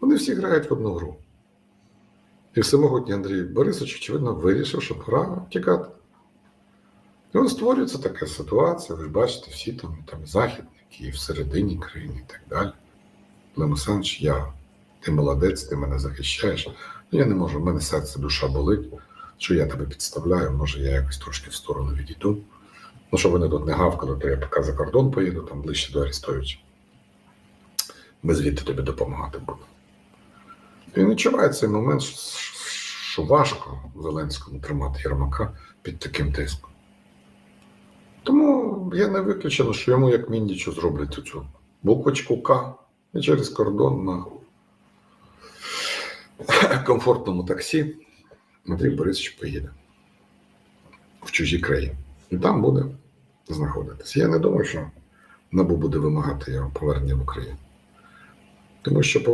Вони всі грають в одну гру. І всемогутній Андрій Борисович, очевидно, вирішив, що пора тікати. І от створюється така ситуація, ви бачите, всі там, там західники, і всередині країни і так далі. Лемо Санч, я, ти молодець, ти мене захищаєш. Я не можу, в мене серце, душа болить, що я тебе підставляю, може я якось трошки в сторону відійду. Ну, щоб вони тут не гавкали, то я поки за кордон поїду, там ближче до Арестовича. Ми звідти тобі допомагати будемо. Він відчуває цей момент, що важко Зеленському тримати Єрмака під таким тиском. Тому я не виключено, що йому, як Міндічу, зроблять цю буквочку К і через кордон на комфортному таксі Андрій Борисович поїде в чужі країни. І там буде знаходитися. Я не думаю, що НАБУ буде вимагати його повернення в Україну. Тому що